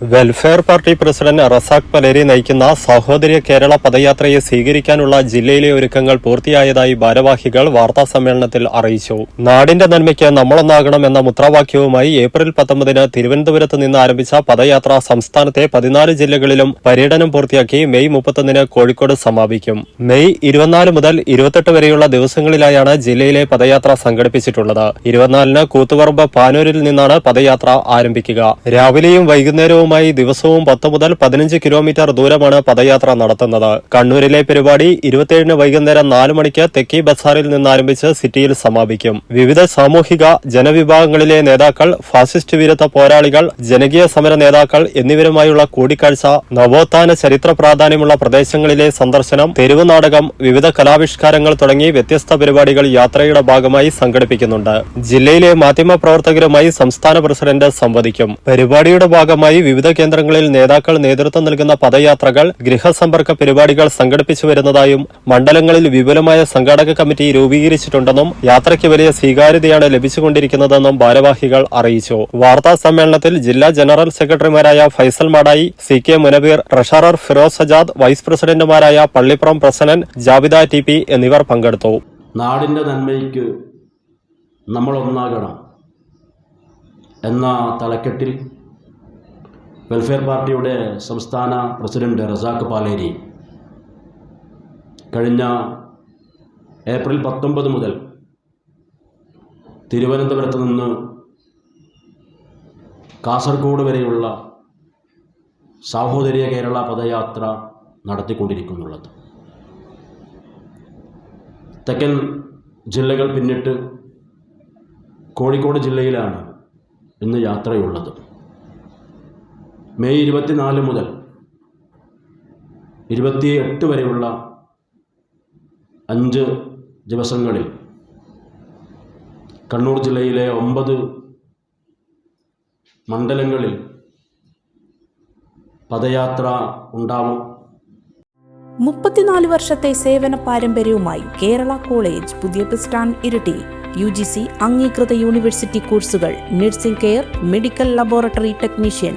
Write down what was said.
Welfare party president Razak Paleri നയിക്കുന്ന സഹോദര്യ കേരള പദയാത്രയെ സ്വീകരിക്കാനുള്ള ജില്ലയിലെ ഒരുക്കങ്ങൾ പൂർത്തിയായതായി ഭാരവാഹികൾ വാർത്താ സമ്മേളനത്തിൽ അറിയിച്ചു. നാടിന്റെ നന്മയ്ക്ക് നമ്മളൊന്നാകണം എന്ന മുദ്രാവാക്യവുമായി ഏപ്രിൽ പത്തൊമ്പതിന് തിരുവനന്തപുരത്ത് നിന്ന് ആരംഭിച്ച പദയാത്ര സംസ്ഥാനത്തെ പതിനാല് ജില്ലകളിലും പര്യടനം പൂർത്തിയാക്കി മെയ് മുപ്പത്തൊന്നിന് കോഴിക്കോട് സമാപിക്കും. മെയ് ഇരുപത്തിനാല് മുതൽ ഇരുപത്തെട്ട് വരെയുള്ള ദിവസങ്ങളിലായാണ് ജില്ലയിലെ പദയാത്ര സംഘടിപ്പിച്ചിട്ടുള്ളത്. ഇരുപത്തിനാലിന് കൂത്തുപറമ്പ് പാനൂരിൽ നിന്നാണ് പദയാത്ര ആരംഭിക്കുക. രാവിലെയും വൈകുന്നേരവുമായി ദിവസവും പത്ത് മുതൽ പതിനഞ്ച് കിലോമീറ്റർ ദൂരമാണ് പദയാത്ര നടത്തുന്നത്. കണ്ണൂരിലെ പരിപാടി ഇരുപത്തിയേഴിന് വൈകുന്നേരം നാല് മണിക്ക് തെക്കി ബസാറിൽ നിന്ന് ആരംഭിച്ച് സിറ്റിയിൽ സമാപിക്കും. വിവിധ സാമൂഹിക ജനവിഭാഗങ്ങളിലെ നേതാക്കൾ ഫാസിസ്റ്റ് വിരുദ്ധ പോരാളികൾ ജനകീയ സമര നേതാക്കൾ എന്നിവരുമായുള്ള കൂടിക്കാഴ്ച നവോത്ഥാന ചരിത്ര പ്രാധാന്യമുള്ള പ്രദേശങ്ങളിലെ സന്ദർശനം തെരുവ് നാടകം വിവിധ കലാവിഷ്കാരങ്ങൾ തുടങ്ങി വ്യത്യസ്ത പരിപാടികൾ യാത്രയുടെ ഭാഗമായി സംഘടിപ്പിക്കുന്നുണ്ട്. ജില്ലയിലെ മാധ്യമ പ്രവർത്തകരുമായി സംസ്ഥാന പ്രസിഡന്റ് സംവദിക്കും. പരിപാടിയുടെ ഭാഗമായി വിവിധ കേന്ദ്രങ്ങളിൽ നേതാക്കൾ നേതൃത്വം നൽകുന്ന പദയാത്രകൾ ഗൃഹസമ്പർക്ക പരിപാടികൾ സംഘടിപ്പിച്ചു വരുന്നതായും മണ്ഡലങ്ങളിൽ വിപുലമായ സംഘാടക കമ്മിറ്റി രൂപീകരിച്ചിട്ടുണ്ടെന്നും യാത്രയ്ക്ക് വലിയ സ്വീകാര്യതയാണ് ലഭിച്ചുകൊണ്ടിരിക്കുന്നതെന്നും ഭാരവാഹികൾ അറിയിച്ചു. വാർത്താ സമ്മേളനത്തിൽ ജില്ലാ ജനറൽ സെക്രട്ടറിമാരായ Faisal Madayi C K Munabeer treasurer Firoz Sajad vice പ്രസിഡന്റുമാരായ പള്ളിപ്പുറം പ്രസനൻ ജാബിദ ടി പി എന്നിവർ പങ്കെടുത്തു. നാടിന്റെ നന്മയ്ക്ക് നമ്മളൊന്നാകണം എന്ന തലക്കെട്ടിൽ വെൽഫെയർ പാർട്ടിയുടെ സംസ്ഥാന പ്രസിഡന്റ് റസാഖ് പാലേരി കഴിഞ്ഞ ഏപ്രിൽ പത്തൊമ്പത് മുതൽ തിരുവനന്തപുരത്ത് നിന്ന് കാസർഗോഡ് വരെയുള്ള സാഹോദര്യ കേരള പദയാത്ര നടത്തിക്കൊണ്ടിരിക്കുന്നുള്ളത്. തെക്കൻ ജില്ലകൾ പിന്നിട്ട് കോഴിക്കോട് ജില്ലയിലാണ് ഇന്ന് യാത്രയുള്ളത്. മെയ് ഇരുപത്തിനാല് മുതൽ ഇരുപത്തി എട്ട് വരെയുള്ള അഞ്ച് ദിവസങ്ങളിൽ കണ്ണൂർ ജില്ലയിലെ ഒമ്പത് മണ്ഡലങ്ങളിൽ പദയാത്ര ഉണ്ടാവും. മുപ്പത്തിനാല് വർഷത്തെ സേവന പാരമ്പര്യവുമായി കേരള കോളേജ് പുതിയ bus stand Iritty U G C അംഗീകൃത യൂണിവേഴ്സിറ്റി കോഴ്സുകൾ nursing care medical laboratory technician